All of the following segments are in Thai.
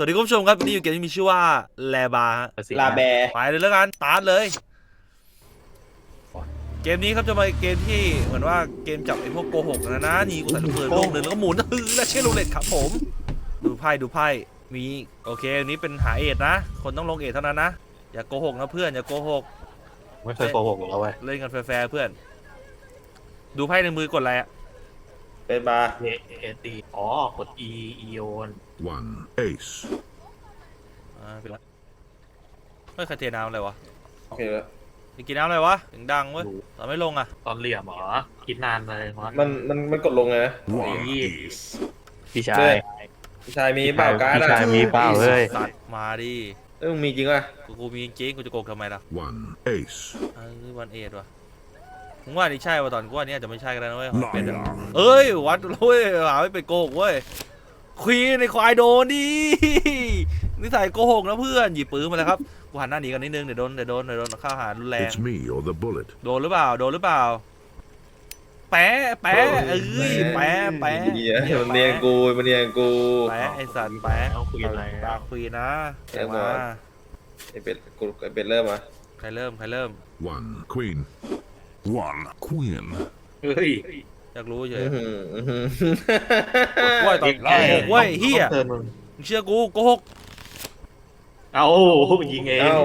วัสดีคุณผู้ชมครับวันนี้อยู่เกมที่มีชื่อว่าแลบาฮะลาแบร์ไปเลยแล้วกันตาร์ทเลย เกมนี้ครับจะมาเกมที่เหมือนว่าเกมจับไอ้พวกโกหกนะนะนี่กูใส่ลูกปืนลูกหนึ่งแล้วก็หมุนฮือแล้วเช่นลูกเล็ตครับผม ดูไพ่ดูไพ่มีโอเคอันนี้เป็นหาเอ็ดนะ คนต้องลงเอ็ดเท่านั้นนะ อย่าโกหกนะเพื่อนอย่าโกหกไม่เคยโกหกหรอกเว้ยเล่นกันแฟร์ๆเพื่อน ดูไพ่ในมือกดอะไรอะ เป็นบาร์เอเอตีอ๋อกด E E O N One ace. อ่าเป็นไรเฮ้ยใครเทน้ำอะไรวะโอเคแล้วจะกินน้ำอะไรวะถึงดังเว้ยตอนไม่ลงอะตอนเหลี่ยมเหรอคิดนานเลยมั้งมันมันมันกดลงไงนะ One Yeah. ace. พี่เฮ้ชายยพี่ชายมีเปล่าการ์ดพี่อะชายมีเปล่าเฮ้ย สัตว์มาดิเอ้ยมึงมีจริงป่ะกูกูมีจริงกูจะโกงทำไมล่ะ One ace. เออวันเอ็ดวะ ผมว่านี่ใช่ว่ะตอนกูว่านี่อาจจะไม่ใช่ก็ได้นะเว้ยของเป็ดอะ Liar. เอ้ยวัดเว้ยหาไม่เป็นโกหกเว้ยควีนในควายโดนดินิสัยโกหกนะเพื่อนหยิบปืนมาแล้วครับกูหันหน้าหนีกันนิดนึงเดี๋ยวโดนเดี๋ยวโดนเดี๋ยวโดนข้าวหารุนแรง It's me or the bullet. โดนหรือเปล่าโดนหรือเปล่า แปะแปะเอ้ยแปะแปะเหี้ยมันเนียงกูมันเนียงกู แปะไอสัตว์แปะเอาคุยอะไรปากควีนนะเดี๋ยวมาก่อนไอเป็ดกูไอเป็ดเริ่มมาใครเริ่มใครเริ่ม One queen. One queen. เฮ้ย อยากรู้เฉยอื้อหืออื้อหือกล้วยตอนโกหกเว้ยเฮียต้องเตือนมึงมึงเชื่อกูโกหกเอายิงเองเอ้า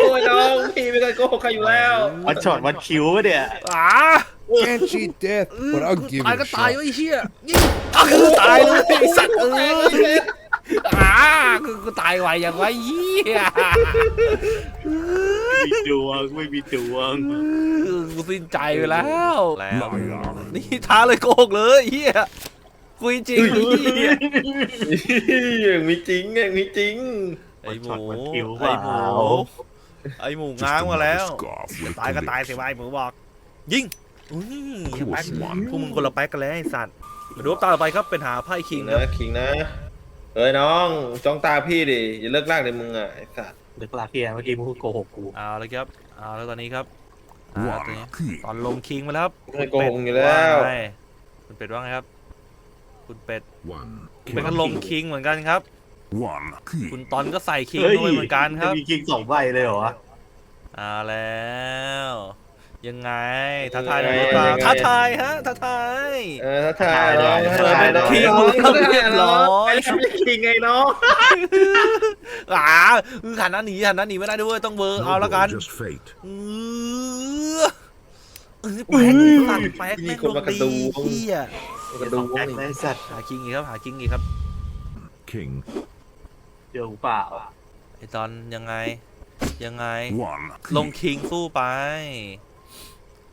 โอ้ยน้องพี่ไม่เคยโกหกใครอยู่แล้ววันช็อตวันคิววะเนี่ยอ่า Can't cheat death, but I'll give ตาย it ก็ a ตาย shot. ไอ้เหี้ยยิงอะคือตายเลยไอ้สัตว์เอออ่าคือกูตายไวอย่างไรเหี้ยไม่มีดวงไม่มีดวงกูสิ้นใจไปแล้ว แล้ว Liar. นี่ท้าเลยโกหกเลยเหี้ยคุยจริงเหี้ยยังมีจริงยังมีจริง ไอ้หมูวันคิวเปไอ้ล่าหมูไอ้หมู Just ง้างมาแล้ว another scarf with ตายก็ตายสิ glitch. วะไอ้หมูบอก ยิงอุ้ย Of แป๊ก course one. พวกมึงคนละแป๊กกันแล้วไอ้สัตว์มาดูตาต่อไปครับเป็นหาไพ่คิคิงงครับนะคิงนะ เฮ้ยน้องจ้องตาพี่ดิอย่าเลิกลากเลยมึงอะไอ้สัสเด็กลาเพียเมื่อกี้มึงพูดโกหกกูเอาแล้วครับเอาแล้วตอนนี้ครับอ่าตอน One นี้ king. ตอนลงคิงมาแล้วครับไม่โกหกอยู่แล้วว่าไงคุณเป็ดว่าไงครับ คุณเป็ด One คุณเป็ด king. ก็ลงคิงเหมือนกันครับ One คุณ king. ตอนก็ใส่คิงฮ้ยด้วยเหมือนกันครับจะมีคิงสองใบเลยเหรอวะเอาแล้ว ยังไงท้าทายหน่อยหรือเปล่าท้าทายฮะท้าทายเออถ้าถ่ายน้องเออเป็นคิงน้องมันต้องเรียบร้อยไอ้ไม่คิงไงน้องอ่าคือหันหน้าหนีหันหน้าหนีไม่ได้ด้วยต้องเบอร์เอา No แล้วกัน ball, Just fate. เออเออแป๊กสัตว์แป๊กมีแม่งคนมากระดูดีกเฮียกระดูกแอคเลยสัตว์หาคิงอีกครับหาคิงอีกครับ King. เจอกูเปล่าไอตอนยังไงยังไง One ลง king. คิงสู้ไป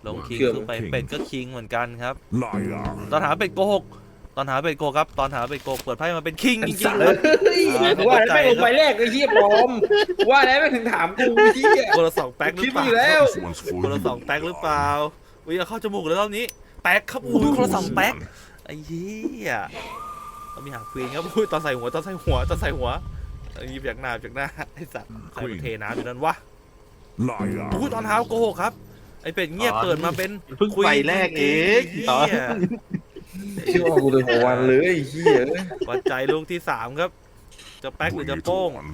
ลงคิงเกือบสู้ไปคิงเป็ดก็คิงเหมือนกันครับ Liar. ตอนหาเป็ดโกหกตอนหาเป็ดโกหกครับ ตอนหาเป็ดโกหกเปิดไพ่มาเป็นคิงจริงๆครับว่าแล้วไม่ลงไปแรกไอ้เหี้ยปลอม ว่าแล้วไม่ถึงถามกูเหี้ยคนละสองแป๊กหรือเปล่าคิดอยู่แล้ว This one's for คนละ you. สองแป๊กหรือเปล่าอุ้ยเอาเข้าจมูกแล้วรอบนี้ แป๊กครับอุ้ยคนละสองแป๊กไอ้เหี้ยเรามีหางควีนครับอุ้ยตอนใส่หัวตอนใส่หัวตอนใส่หัวอันนี้จากหน้าจากหน้าไอ้สัตว์ใครมาเทน้ำอยู่นั่นวะ Liar. อุ้ยตอนเท้าโกหกครับ ไอ้เป็ดเงียบเปิดมาเป็นเพิ่งไปแรกเองเหี้ตอนยชื่อว่ากูเลยหัววันเลยไอ้เหี้ยวัดใจลูกที่สามครับ จะแป๊กหรือ Bring จะ it โป้ง on.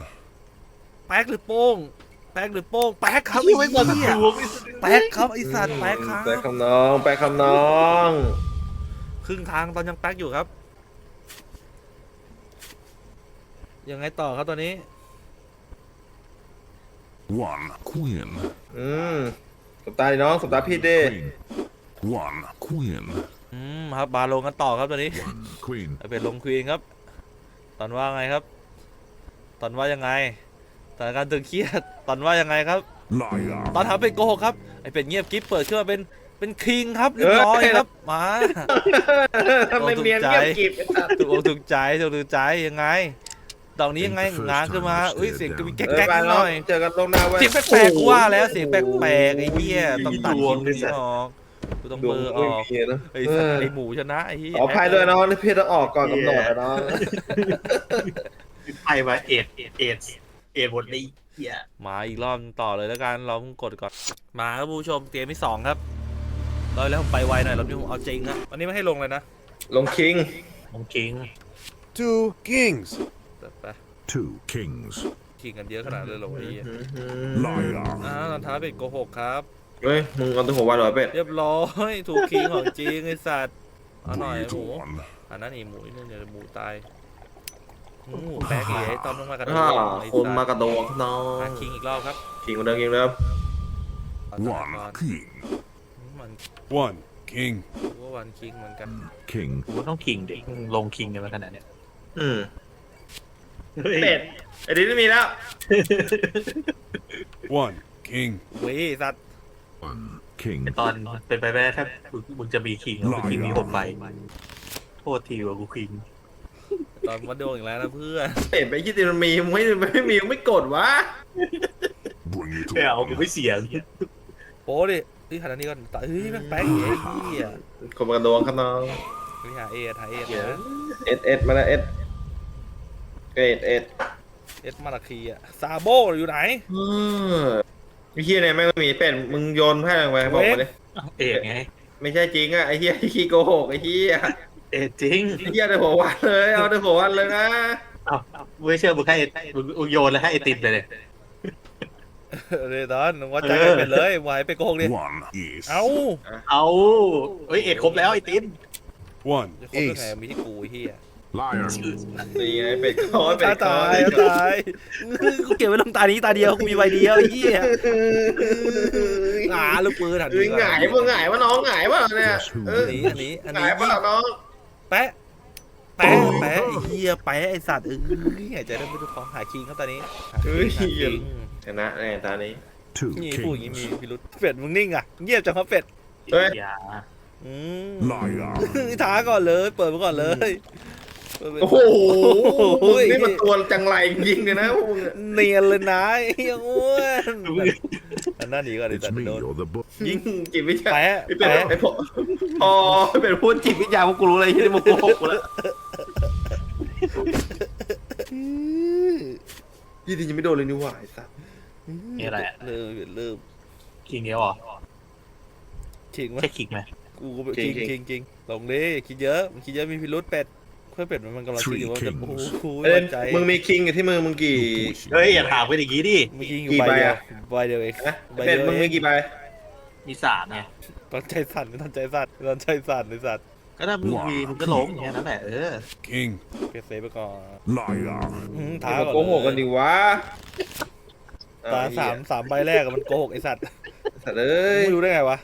แป๊กหรือโป้ง แป๊กหรือโป้ง แป๊กครับไม่ไอ้หมดเหี้ยดวงแป๊กครับไอ้สัตว์แป๊กครับ แปลคำน้อง แปลคำน้อง ครึ่งทางตอนยังแป๊กอยู่ครับ ยังไงต่อครับตอนนี้ One queen. อืม สบตาดิน้องสบตาพี่ดิ Queen. One queen. อืมครับบาลงกันต่อครับตอนนี้ One queen. ไอเป็ดลงควีนครับ ตอนว่าไงครับ ตอนว่ายังไงสถานการณ์ตึงเครียด ตอนว่ายังไงครับ Liar. ตอนหาเป็ดโกหกครับ ไอเป็ดเงียบกิ๊บเปิดขึ้นมาเป็น เป็นคิงครับเรียบร้อยครับ มา ทำไมเนียนเงียบกริบไอ้สัสถูกอกถูกใจถูกถูกใจยังไง ดอกนี้ยังไงง้างขึ้นมาอุ้ยเสียงก็มีแก๊กเออแก๊กไปนิดหน้องน่อย เจอกันตรงหน้าเว้ย เสียงแปลกๆกูว่าแล้วเสียงแปลกๆไอ้เหี้ยต้องตัดคิงนี้ออกกูต้องดวเบงอร์อไม่อกมีนะไอ้สัตว์ไอ้หมูชนะไอ้เหี้ยขออภัยด้วยน้องที่พี่ต้องออกก่อนกำหนดนะน้องไปมาเอ็ดเอ็ดเอ็ดเอ็ดหมดเลยเหี้ยมาอีกรอบต่อเลยแล้วกันเราเพิ่งกดก่อนมาครับผู้ชมเกมที่สองครับเราแล้วผมไปไวหน่อยเราที่ผมเอาจริงนะวันนี้ไม่ให้ลงเลยนะลงคิงผมคิง Two kings. แต่ไป Two kings. ขิงกันเยอะขนาดเลยเหรอวะไอ้เหี้ย Liar. อ้าวรองเท้าเป็ดโกหกครับ เฮ้ย มึงเอาตัวหัววันเหรอเป็ดเรียบร้อยถูกคิงของจริงไอสัตว์เอาหน่อย Bring it หมู on. อันนั้นอีหมูนี่เดี๋ยวหมูตายหมูแป๊กอีไอ้ต้อมต้องมากระโดดอ่าไอ้คนสัตว์มากระโดดน้องหาคิงอีกรอบครับคิงคนเดิมคิงเดิมเอาตัวก่อน One king. มัน One king. ว่าวันคิงเหมือนกัน King. กูก็ต้องคิงเด็กลงคิงกันมาขนาดเนี้ยอืม เฮ้ยเป็ดไอ้ดิไม่มีแล้ว One king. เว้ยสัตว์ One king. ไอ้ตอนเป็นไปไม่ได้ถ้ามึงมึงจะมีคิงแล้วมึงคิงมีหกใบโทษทีว่ากูคิงตอนวัดดวงอีกแล้วนะเพื่อน เป็ดไปคิดดิมันมีมึงไม่ไม่มีมึงไม่กดวะ Bring it ไม่เอากู on. ไม่เสียงโป๊ดิเฮ้ยขนาดนี้ก่อนตายเฮ้ยแม่งแป๊กอีไอ้เหี้ยคนมากระโดดครับน้องเฮ้ยหาเอทหาเอทนะเอ็ดเอ็ดมาแล้วเอ็ด เอ็ดเอ็ดเอสมาราคีอะซาโบอยู่ไหน เออไอ้เฮียเนี่ยแม่งไม่มีเป็ดมึงโยนให้ลงไปบอกมาเลยเอกไง ไม่ใช่จริงอะไอ้เฮียขี้โกหกไอ้เฮียเอกจริง ไอ้เฮียได้หัววันเลยเอาได้หัววันเลยนะเอ้าไม่เชื่อมึงให้มึงมึงโยนแล้วให้ไอติมเลยเนี่ย เรตอนวัดใจกันเป็นเลยไหวไปโกงดิ One is. เอ้าเอาเฮ้ยเอกครบแล้วไอติม One จะครบได้ไง ace. มีที่กูไอ้เหี้ย Liar. นี่ไงเป็ดคอยเป็ตาดคอตายยตายกูเก็บไว้ลงตานี้ตาเดียวกูมีใบเดียวไอ้เหี้ยอ่าลูกปืนหันเอ้ยหงายมึงหงายวะน้องหงายวะเนี่ยเอออันนี้อันนี้อันหนี้งายปะน้องแปะแปะแปะไอ้เหี้ยแปะไอ้สัตว์เอ้ยหายใจได้ไม่ทุกของหาคิงครับตอนนี้หาคิงหาคิงชนะแน่ตอนนี้ Two นี่พูดอย่างนี้มี kings. พิรุษเป็ดมึงนิ่งอะเงียบจังครับเป็ดเฮ้ย อย่าอืม Liar. ท้าก่อนเลย เปิดมาก่อนเลยเปิดไป โอ้โหนี่มันตัวจังไรจริงๆเลยนะพวกมึงอะเนียนเลยนะไอ้เหี้ยอ้วนอันนั้นหนีก่อนดิ It's แต่ me โดน or the book. ยิงจิตวิทยาแปะไอ้เป็ดแปะ ไอ้พอพอไอ้เป็ดพูดจิตวิทยาพวกกูรู้อะไรที่มึงโกหกกูแล้วยี่ดียังไม่โดนเลยนี่หว่าไอ้สัสนี่อะไรอะ เริ่มเริ่มคิงเดียวเหรอขิงวะใช่คิงไหมกูก็แบบขิงขิงขิงลงดิคิดเยอะมันคิดเยอะมีพิรุษเป็ด เพื่อนเป็ดมันกำลังคิดอยู่ว่าจะโอ้โหกูเอ้ยมั่นใจมึงมีคิงอยู่ที่มือมึงกี่เฮ้ยอย่าถามกันอย่างนี้ดิมีคิงอยู่กี่ใบใบเดียวอะใบเดียวเองนะใบเป็เดีดยวมึงมีเองกี่ใบมีสามไงตอนใจสั่นตอนใจสั่นตอนใจสั่นไอ้สัตว์ก็ถ้ามึงมีมึงก็ลงอย่างนั้นแหละเออ King. เก็บเซฟไปก่อน Liar. อืมถาท้ามก่อนโกหกกันเลยดิวะตาสามสามใบแรกอะมันโกหกไอ้สัตว์สัตว์เอ้ยไม่รู้ได้ไงวะ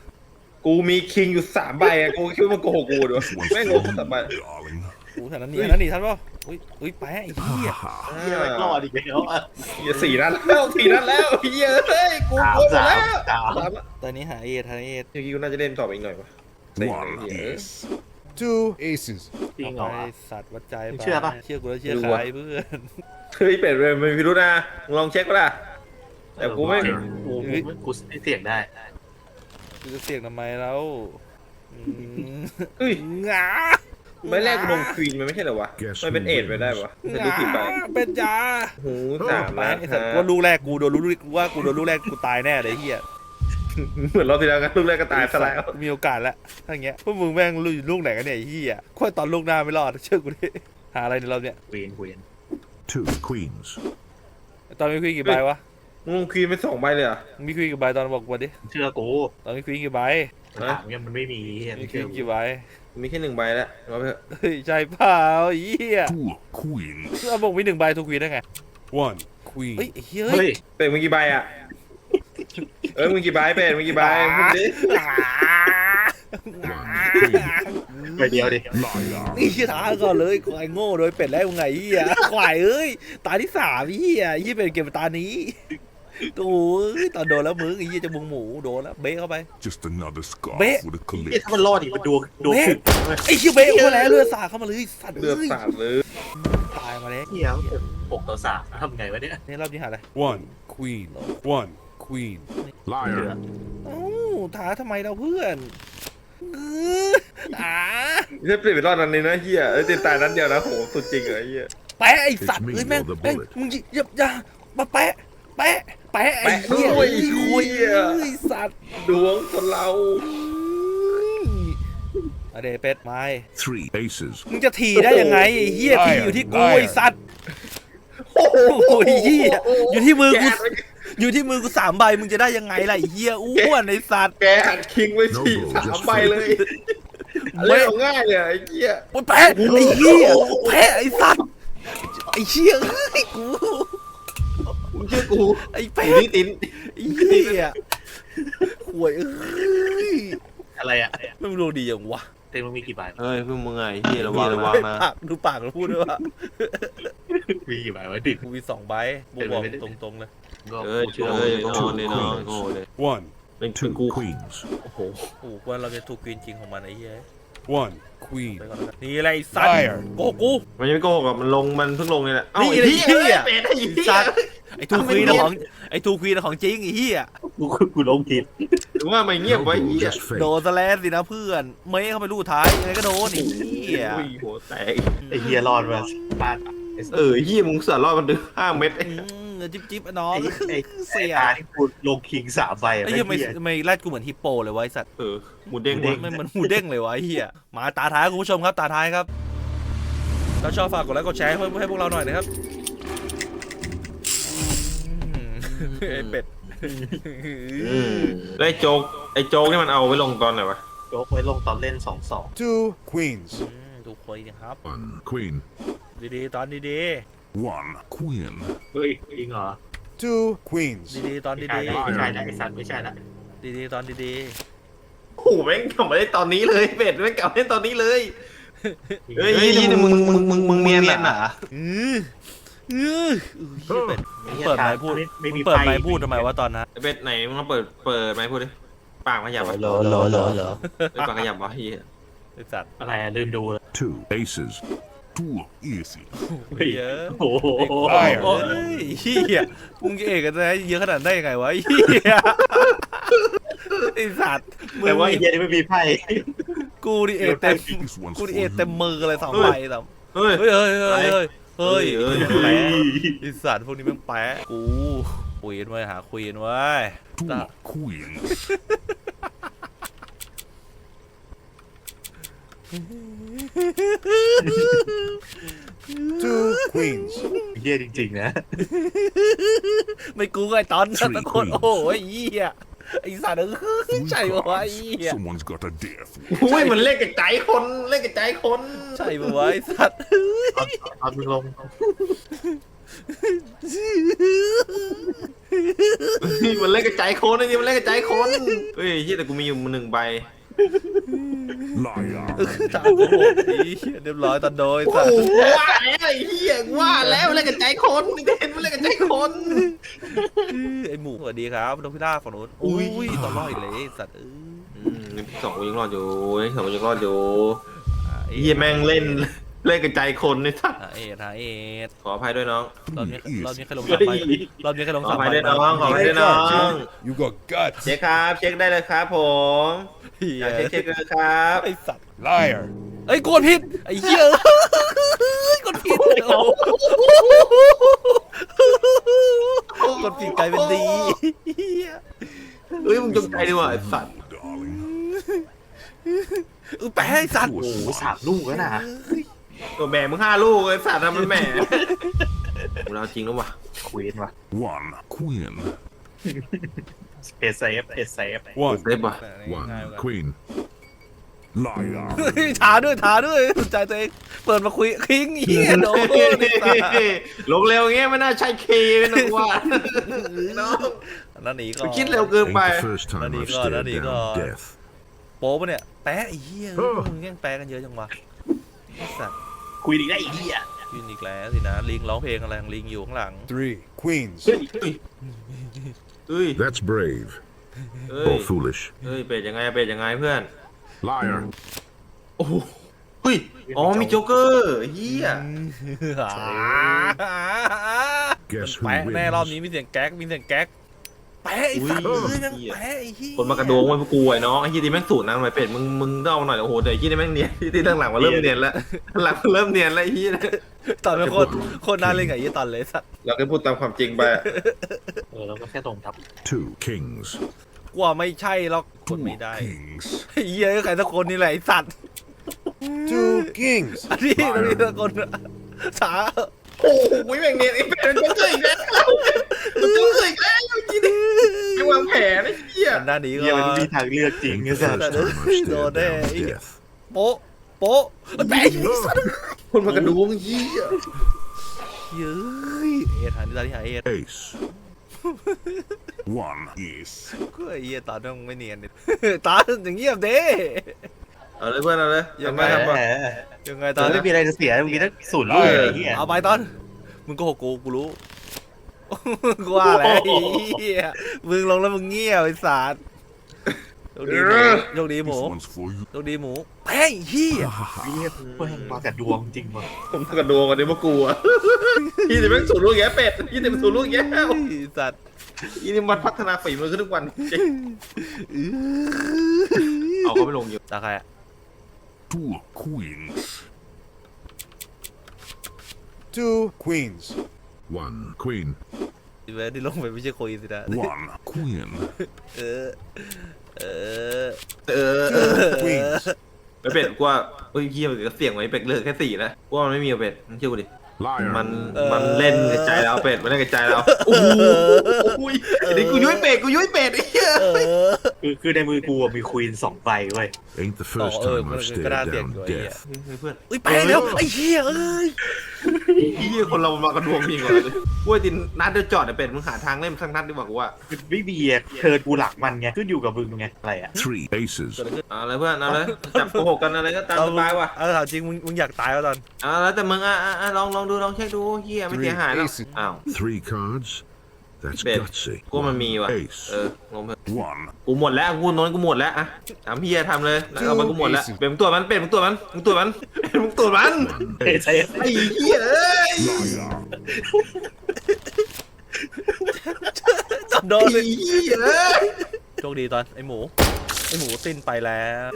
กูมีคิงอยู่สามใบอะกูคิดว่ามันโกหกกูด้วย This ไม่ one's โกหก for สามใบ you, darling. กูแถวนั้นหนีอันนั้นหนีทันป่ะอุ้ยอุ้ยแปะไอ้เหี้ย Ha เฮียไม่รอดอีกแล้วอะเหี้ยสี่นัดแล้วสี่นัดแล้วเฮียเฮ้ยกูสามโกหกสาแล้มวสามสามละตอนนี้หาเอทหาเอทเมื่อกี้กูน่าจะเล่นต่อไปอีกหน่อยวะ ha. One ace. Two aces. จริงเหรอไอ้สัตว์วัดใจมึงเชื่อปะ เชื่อกูแล้วเชื่อใครเพื่อนเฮ้ยเป็ดเลยมันมีพิรุธนะมึงลองเช็คก็ได้แต่กูไม่ กูกูกูเสี่ยงได้ กูจะเสี่ยงทำไมแล้วอืมเฮ้ย งา ไม่แรกลงควีนมันไม่ใช่เหรอวะ Guess มันเป็น who เอ็ดไปได้ปะมันรู้กี่ใบเป็นยาหูสามแปะล้านไอ้สัตว์ว่าลูกแรกกูโดนลูกกูว่ากูโดนลูกแรกกูตายแน่เลยเฮียเหมือนรอบที่แล้วกันลูกแรกก็ตายซะแล้วมีโอกาสแล้วถ้าอย่างเงี้ยพวกมึงแม่งลูกลูกไหนกันเนี่ยไอ้เฮียค่อยตอนลูกหน้าไม่รอดเชื่อกูดิหาอะไรในเราเนี่ยเวนเวน Two queens. ตอนมีคุยกี่ใบวะมึงลงควีนไปสองใบเลยเหรอะมีคุยกี่ใบตอนบอกมาดิเชื่อกูตอนมีคุยกี่ใบถามเนี่ยมันไม่มีมีไม่คุเชื่ยอกูกี่ใบ มีแค่หนึ่งใบแล้วเอาไปเถอะเฮ้ยใช่เปล่าไอ้เฮีย Two queens. เราบอกมีหนึ่งใบทุกวีได้ไง One queen. เฮ้ยไอ้เฮียเฮ้ยเป็ดมึงกี่ใบอะ เอ้ยมึงกี่ใบเป็ดมึงกี่ใบพูดดิไปเดียวดิ Liar. นี่ท้าก่อนเลยควายโง่โดยเป็ดแล้วมึงไงเฮียควายเอ้ย ตาที่สามเฮียเฮียเป็นเกมตานี้ โอ้ยตอนโดนแล้วมึงไอ้เฮียจะมุงหมูโดนแล้วเบ๊เข้าไป Just another scarf Bit. with a เฮ้ย clip. ถ้ามันรอดอีกมันดวงดวงถึงเว้ยไอ้เฮียเบ๊เข้ามาแล้วเลือดสาดเข้ามาเลยสัตว์เลือดเอ้ยสาดเลยตายมาแล้วเฮียปกต่อสามทำไงวะเนี่ยนี่รอบนี้หาอะไร One queen. One queen. Liar. เอ้าท้าทำไมเราเพื่อนเอออ่าถ้าเปลี่ยนเป็นรอดนั้นนี้นะเฮียเอ้ยตีตายนั้นเดียวนะโหสุดจริงเหรอเฮียแปะไอ้สัตว์ It's me เอ้ยแม่ง or the แม่ง bullet มึงอย่าอย่ามาแปะแปะ แปะไอ้เหี้ยแปะด้วยคุยเหี้ยไอ้สัตว์ดวงคนเราอะเดเป็ดไม้ Three aces. มึงจะถีได้ยังไงไอ้เหี้ย Liar ทีอยู่ที่กู liar ไอ้สัตว์โหโอ้ยเหี้ยอยู่ที่มือกูอยู่ที่มือกูสามใบมึงจะได้ยังไงล่ะไอ้เหี้ยอ้วนไอ้สัตว์แกอัดคิงไว้สี่สามใบเลยเล่นเอาง่ายเลยไอ้เหี้ยโอ้ยแพ้ไอ้เหี้ยแพ้ไอ้สัตว์ไอ้เหี้ยเอ้ยกูมึง เชื่อกูไอ้แพ้กูนี่ตินไอ้เหี้ยห่วยเอ้ยอะไรอะไม่รู้ดีอย่างวะเต็มมันมีกี่ใบเฮ้ยพวกมึงไงเฮียระวังระวังนะปากดูปากเราพูดด้วยว่ามีกี่ใบวะดิกูมีสองใบบูบอกตรงๆเลยเอ้ยเชื่อเลยโง่เลยน้องโง่เลย One. เป็นเป็น Two กู queens. โอ้โหโอ้โหว่าเราจะถูกกรีนจริงของมันไอ้เหี้ย One. Queen. ไปก่อนแล้วกันนี่อะไรไอ้สัตว์ Liar โกหกกูมันยังไม่โกหกอะมันลงมันเพิ่งลงนี่แหละเอ้านี่ไอ้ไอ้เหี้ยเหี้ยเป็ดไอ้เหี้ยสัตว์ ไอ้ทูควีนอะของไอ้ทูควีนอะของจริงไอ้เหี้ยกูกูลงผิดหรือว่าไม่เงียบไว้ Noble เหี้ย just fake. โดนสแลนสินะเพื่อนเมย์เข้าไปลูกท้ายยังไงก็โดนไอ้เหี้ยโอ้ยหัวแตกไอ้เฮียรอดมาพลาดเออเหี้ยมึงสารรอดมันดึงห้าเม็ดอืมเงินจิ๊บจิ๊บอะน้องไอ้ไอ้เสียตาที่กูลงคิงสามใบอะไอ้ไอ้เหี้ยไม่เฮียไม่แรดกูเหมือนฮิปโปเลยวะไอ้สัตว์เออหมูเด้งหมูเด้งไม่เหมือนหมูเด้งเลยวะไอ้เหี้ยมาตาท้ายคุณผู้ชมครับตาท้ายครับถ้าชอบฝากกดไลค์กดแชร์ให้ให้พวกเราหน่อยนะครับ ไอ้เป็ดอืมแล้วไอ้โจ๊กไอ้โจ๊กนี่มันเอาไว้ลงตอนไหนวะ ยกไว้ลงตอนเล่นสองสอง Two queens. อืมดูคุยนะครับ One queen. ดีๆ ตอนดี One queen. เฮ้ยจริงเหรอ Two queens. ๆดีๆ ตอนไม่ดีใช่ละไม่ใช่ละไอ้สัตว์ไม่ใช่ละๆ ดีๆ ตอนดีโอ้โหแม่งกลับมาได้ตอนนี้เลยเป็ดแม่งกลับมาได้ตอนนี้เลย เฮ้ยนี่มึงมึงมึงมึงเมียนอะๆ อืออือเหี้ยเป็ดเปิดไมค์พูดไม่มึมีงเปิดไฟไมค์พูดทำไมวะตอนนั้นไอ้เป็ดไหนมึงมาเปิดเปิดไหมพูดดิปากมาหยับวะเหรอเหรอเหรอเหรอไอ้ปากขยับวะเฮียไอ้สัตว์อะไรอะลืมดูเลย Two aces. Too easy. เยอะโอ้โห Liar โอ้ยเฮียมึงเอกกันได้เยอะขนาดนั้นได้ยังไงวะเฮียไอสัตว์มึแต่งว่าไอ้เฮียนี่ไม่มีไพ่กูดิเอกเต็ม This one's กู for ดิเอกเต็ม you. มือเลยสองใบต่เฮ้ยำเฮ้ยเฮ้ยเฮ้ยเฮ้ย เฮ้ยเฮ้ยแปะไอสัตว์พวกนี้แมันแปะกูควีนไว้หาควีนไว้ Two queens. Two queens. เฮียจริงๆนะ ไม่กูก็ไอตอนนะ Three ตะโกน queens โอ้ยเฮีย ไอสัตว์เอ้ย Three ใช่ปะวะไอ้ cards. เฮีย Someone's got a death. โอ้ยมันเล่นกับใจคนเล่นกับใจคนใช่ปะวะไอสัตว์ตอนมึงลงมันเล่นกับใจคนไอ้นี่มันเล่นกับใจคนเฮ้ยเฮียแต่กูมีอยู่หนึ่งใบ Liar. ถามกูโหดไอ้เหี้ยเรียบร้อยตอนโดยโอ้สัตโหว์ว่าแล้วไอ้เฮียกูว่าแล้วมันเล่นกับใจคนนี่เห็นมันเล่นกับใจคนไอหมูสวัสดีครับนกพิราบฝั่งนู้นอุ้ยตอนรอดอีกเลยไอ้สัตว์เอออืมนี่สองกูยังรอดอยู่นี่สองกูยังรอดอยู่อะเฮียแม่งเล่นเล่นกับใจคนนี่ทักหาเอ็ดหาเอ็ดขออภัยด้วยน้อง รอบนี้ Easy. รอบนี้ใครลงสามใบรอบนี้ใครลงขอสาอมภัยใบด้วยน้อง ขออภัยด้วยน้อง You got guts. เช็คครับ เช็คได้เลยครับผมเหี้อยยากเช็คเช็คเลยครับ ไอสัตว์ Liar. ไอ้ยกดผิดไอ้เหี้ยกดผิดโอ้โหกดผิดกลายเป็นดีเหี้ยเฮ้ยมึงจงใจดีกว่าไอ้สัตว์ Darling. เออแปะไอ้สัตว์โอ้โหสามลูกแล้วนะ ตัวแม่มึงห้าลูกไอ้สัตว์ทำมันแหม่มึงเอาจริงแล้ววะควีนว่ะ One queen. เพจเซฟเพจเซฟ One. เซฟว่ะ One queen. Liar. เฮ้ยท้าด้วยท้าด้วยสนใจตัวเองเปิดมาคุยคิงเหี้ยโดนไอ้สัตว์ลงเร็วเงี้ยไม่น่าใช่คีย์เป็นหนูว่าน้องอันนั่นหนีก่อนคิดเร็วเกิน Ain't ไป the first time Bloody I've God, stared bloody down God. death. โป๊ปะเนี่ยแปะไอ้เหี้ยเออ มึงแย่งแปะกันเยอะจังวะไอ้สัตว์ คุยดีได้อีกเฮียยินอีกแล้วสินะลิงร้องเพลงอะไรของลิงอยู่ข้างหลัง Three queens. เฮ้ยเฮ้ย That's brave เฮ้ย or foolish. เฮ้ย เป็ดยังไงเป็ดยังไงเพื่อน Liar. โอ้โหเฮ้ย อ๋อมีโจ๊กเกอร์เฮีย Guess who แปะแน่ wins? รอบนี้มีเสียงแก๊กมีเสียงแก๊ก แปะไอ้สัตว์อุ้เอ้ยยยังแปะไอ้เหี้ยคนมากระโดงไว้พวกกูไอ้น้องไอ้ที่นี่แม่งสูตรนะทำไมเป็ดมึงมึงต้องเอาหน่อยโอ้โหแต่ไอ้ที่นี่แม่งเนียนที่ที่หลังๆมาเริ่มเนียนแล้วหลังๆเริ่มเนียนแล้วไอ้ที่ตอนเป็นโคตรโคตรน่าเล่นไงยี่ตอนเลยสัตว์เราก็พูดตามความจริงไปเออเราก็แค่ตรงทับ Two kings. กว่าไม่ใช่หรอกกด Two ไม่ได้ kings. ไอ้เหี้ยใครสักคนนี่แหละไอ้สัตว์ Two kings. อันนี้อันนี้สักคนสาโอ้โหแม่งเนี่ยไอ้เป็ดมันโจ๊กเกอร์อีกแล้วมันโจ๊กเกอร์อีกแล้ว จริงๆไม่วางแผนไอ้เหี้ยอันหน้านี้เฮียก็มันไม่มีทางเลือกจริง Ain't ไอ้ the สัส first time I've stared Đồ down đê. death. โป๊ะโป๊ะแม่งไอ้สัตว์คนมากระดูกเหี้ยเย้ยเอ็ดหันตาที่หาเอ็ด Ace. One. Yes. ก็ไอ้เหี้ยตาต้องไม่เนียนดิตาอย่างเงียบเด้เอาเลยเพื่อนเอาเลยยังไงทำมาแหมยังไงตตาอนไม่มีอะไรจะเสีย มีทั้งศูนย์ลูกไอ้เหี้ยเอาไปตอน มึงโกหกกูกูรู้ กูว่าแล้วไอ้เหี้ยมึงลงแล้วมึงเงียบไอ้สัตว์โชคดีหมูโชคดีหมู This one's for you. โชคดีหมูแป้งเหี้ยเฮียแม่งมากับดวงจริงว่ะผมกระดูกกันดิพวกกูอะยี่สิบแม่งสูนลูกแย่เป็ดยี่สิบสูนลูกแย่ไอ้สัตว์ยี่สิบมันพัฒนาฝีมือขึ้นทุกวันจริงเอาเขาไปลงอยู่ตาใครอะ Two queens. Two queens. One queen. อีเวนที่ลงไปไม่ใช่คุยสินะ One queen. เออ เออเออ Two queens. ไอ้เป็ดกูว่าเฮ้ยเฮียมันก็เสี่ยงไว้เป็ดเลือกแค่สี่นะกูว่ามันไม่มีอะเป็ดมึงเชื่อกูดิ Liar. มันมันเล่นกับใจเราเป็ดมันเล่นกับใจเราโอ้โหโอ้ยเดี๋ยวกูยุ้ยเป็ดกูยุ้ยเป็ดไอ้เหี้ยเออ คือคือในมือกูอะมีควีนสองใบเว้ย Ain't the first Oh, time oh, I've cái- stared cái đa down tiền của ấy death. เฮ้ยเพื่อนอุ้ยไปแล้วไอ้เหี้ยเอ้ยไอ้เหี้ยคนเรามันมากระดวงจริงกว่าเลยกูว่าตินนัดเดียวจอดไอ้เป็ดมึงหาทางเล่นสักนัดดีกว่ากูว่าคือไม่มีอะเทิร์นกูหลังมันไงขึ้นอยู่กับมึงไงอะไรอะ Three aces. เอาเลยเพื่อนเอาเลยจับโกหกกันอะไรก็ตามสบายว่ะเอาถามจริงมึงมึงอยากตายแล้วตอนเอาแล้วแต่มึงอะอะอะลองลองดูลองเช็คดูเฮียไม่เสียหายหรอก Three aces. อ้าว Three cards. That's เป็ด gutsy. กูว่ามันมีว่ะ Ace. เออลงเถอะ One. กูหมดแล้วกูโน้นกูหมดแล้วอะถามเฮียทำเลยแล้วเอาไปกูหมดแล้ว Two aces เป็ดมึงตัวจมันเป็ดมึงตัวจมันมึงตัวจมันเป็ดมึงตัวจมันเฮ้ย Ace. ใช่ไอ้เฮียเอ้ย Liar. โดไอ้นเลยเฮียเอ้ยโชคดีตอนไอ้หมูไอ้หมูสิ้นไปแล้ว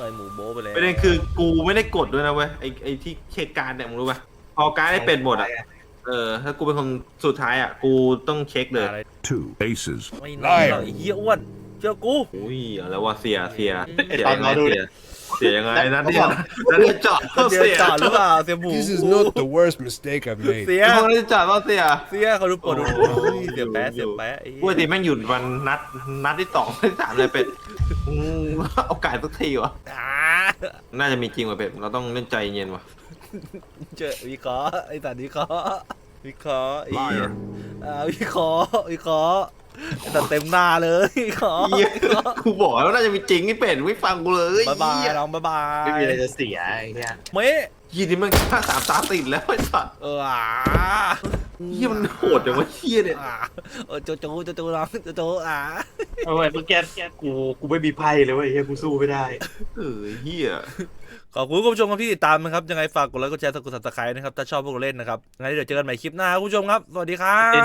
ไอ้หมูโบะไปแล้วประเด็นคือกูไม่ได้กดด้วยนะเว้ยไอ้ไอ้ที่เช็คการ์ดเนี่ยมึงรู้ป่ะพอการ์ดได้เป็ดหมดอะ เออ ถ้ากูเป็นคนสุดท้ายอะ กูต้องเช็คเลยอะไร Two aces. ไม่น่าหรอกไอ้เหี้ยอ้วนเชื่อกูอุ้ยเอาแล้วว่าเสียเสียเสียตอนยังไงมาดูเสีดิยเสียยังไงนั่นเนี่ยนั่นเนี่ยจอดเสียเสียจอดหรือเปล่าเสียหมู This is not the worst mistake I've made. เสียไอ้พวกนั้นจอดว่าเสียเสียเขาดูปวดดูโอ้โหเฮ้ยเสียแป๊ะเสียแป๊ะไอ้ปกติแม่งหยุดวันนัดนัดที่สองที่สามเลยเป็ดอืมเอาไก่สักทีวะอ่าน่าจะมีจริงว่ะเป็ดเราต้องเล่นใจเย็นว่ะ เจอวิเคราะห์ไอ้สัตว์วิเคราะห์วิเคราะห์ไอ้เหี้ย Liar. อ่าวิเคราะห์วิเคราะห์ไอ้สัตว์เต็มหน้าเลยวิเคราะห์เหี้ยวิเคราะห์กูบอกแล้วน่าจะมีจริงไอ้เป็ดไม่ฟังกูเลยบายบายเหี้ยน้องบายบายไม่มีอะไรจะเสียไอ้เหี้ยเมะยี่นี่มันฆ่าสามตาติดแล้วไอ้สัตว์เอออ่าเฮียมันโหดจังวะเฮียเนี่ยอ่าเออโจโจโจโจน้องโจโจอ่าเอาไว้เมื่อกี้กูกูไม่มีไพ่เลยเว้ยเฮียกูสู้ไม่ได้เออเฮีย ขอบคุณคุณผู้ชมครับที่ติดตามนะครับยังไงฝากกดไลค์กดแชร์กดซับสไครต์นะครับถ้าชอบพวกเราเล่นนะครับงั้นเดี๋ยวเจอกันใหม่คลิปหน้าครับคุณผู้ชมครับ สวัสดีครับ